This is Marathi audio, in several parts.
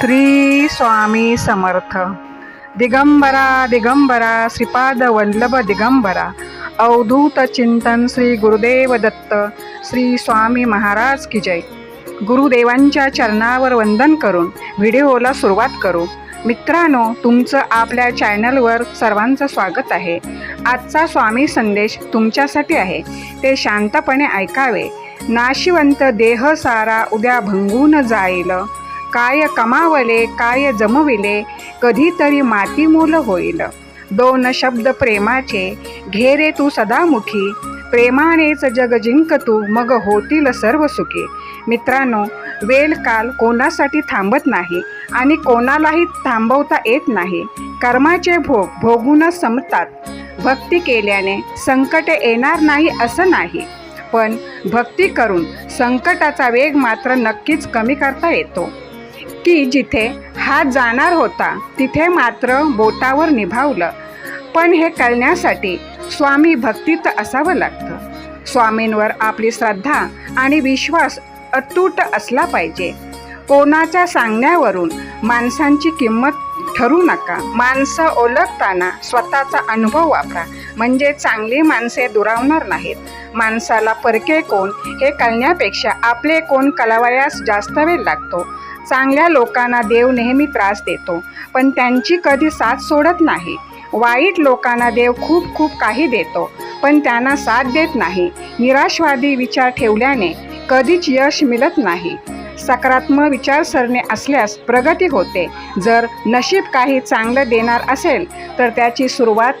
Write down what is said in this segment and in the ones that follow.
श्री स्वामी समर्थ. दिगंबरा दिगंबरा श्रीपाद वल्लभ दिगंबरा. अवधूत चिंतन श्री गुरुदेव दत्त श्री स्वामी महाराज की जय. गुरुदेवांच्या चरणावर वंदन करून व्हिडिओला सुरुवात करू. मित्रांनो तुमचं आपल्या चॅनलवर सर्वांचं स्वागत आहे. आजचा स्वामी संदेश तुमच्यासाठी आहे. ते शांतपणे ऐकावे. नाशिवंत देह सारा उद्या भंगून जाईल. काय कमावले काय जमविले कधीतरी मातीमूल होईल. दोन शब्द प्रेमाचे घेरे तू सदामुखी प्रेमानेच जग जिंक तू मग होतील सर्व सुखी. मित्रांनो वेळ काल कोणासाठी थांबत नाही आणि कोणालाही थांबवता येत नाही. कर्माचे भोग भोगूनच संपतात. भक्ती केल्याने संकट येणार नाही असं नाही. पण भक्ती करून संकटाचा वेग मात्र नक्कीच कमी करता येतो. की जिथे हात जाणार होता तिथे मात्र बोटावर निभावलं. पण हे कळण्यासाठी स्वामी भक्तीत असावं लागतं. स्वामींवर आपली श्रद्धा आणि विश्वास अतूट असला पाहिजे. कोणाच्या सांगण्यावरून माणसांची किंमत ठरू नका. माणसं ओळखताना स्वतःचा अनुभव वापरा. म्हणजे चांगली माणसे दुरावणार नाहीत. माणसाला परके कोण हे कळण्यापेक्षा आपले कोण कलावयास जास्त वेळ लागतो. चांगल्या लोकांना देव नेहमी त्रास देतो पण त्यांची कधी साथ सोडत नाही. वाईट लोकांना देव खूप खूप काही देतो पण त्यांना साथ देत नाही. निराशवादी विचार ठेवल्याने कधीच यश मिळत नाही. सकारात्मक विचारसरणी असल्यास प्रगती होते. जर नशीब काही चांगलं देणार असेल तर त्याची सुरुवात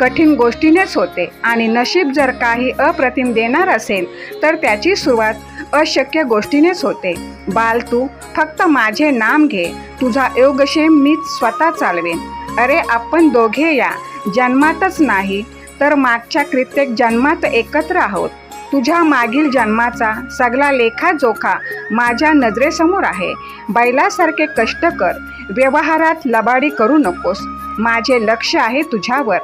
कठीण गोष्टीनेच होते. आणि नशीब जर काही अप्रतिम देणार असेल तर त्याची सुरुवात अशक्य गोष्टीनेच होते. बाल तू फक्त माझे नाम घे. तुझा योगक्षेम मीच स्वतः चालवेन. अरे आपण दोघे या. जन्मातच नाही तर मागच्या कित्येक जन्मात एकत्र आहोत. तुझ्या मागील जन्माचा सगळा लेखाजोखा माझ्या नजरेसमोर आहे. बैलासारखे कष्ट कर. व्यवहारात लबाडी करू नकोस. माझे लक्ष आहे तुझ्यावर.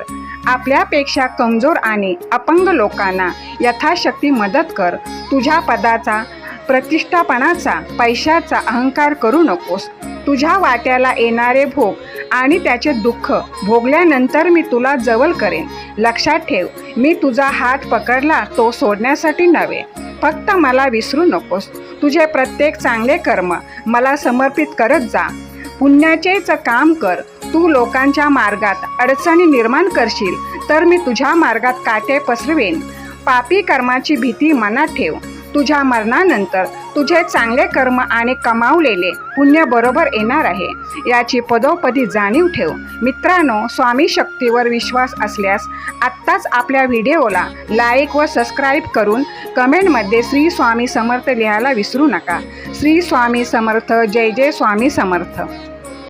आपल्यापेक्षा कमजोर आणि अपंग लोकांना यथाशक्ती मदत कर. तुझ्या पदाचा प्रतिष्ठापणाचा पैशाचा अहंकार करू नकोस. तुझ्या वाट्याला येणारे भोग आणि त्याचे दुःख भोगल्यानंतर मी तुला जवळ करेन. लक्षात ठेव मी तुझा हात पकडला तो सोडण्यासाठी नव्हे. फक्त मला विसरू नकोस. तुझे प्रत्येक चांगले कर्म मला समर्पित करत जा. पुण्याचेच काम कर. तू लोकांच्या मार्गात अडचणी निर्माण करशील तर मी तुझ्या मार्गात काटे पसरवेन. पापी कर्माची भीती मनात ठेव. तुझ्या मरणानंतर तुझे चांगले कर्म आणि कमावलेले पुण्य बरोबर येणार आहे. याची पदोपदी जाणीव ठेव. मित्रांनो स्वामी शक्तीवर विश्वास असल्यास आत्ताच आपल्या व्हिडिओला लाईक व सबस्क्राईब करून कमेंटमध्ये श्री स्वामी समर्थ लिहायला विसरू नका. श्री स्वामी समर्थ जय जय स्वामी समर्थ.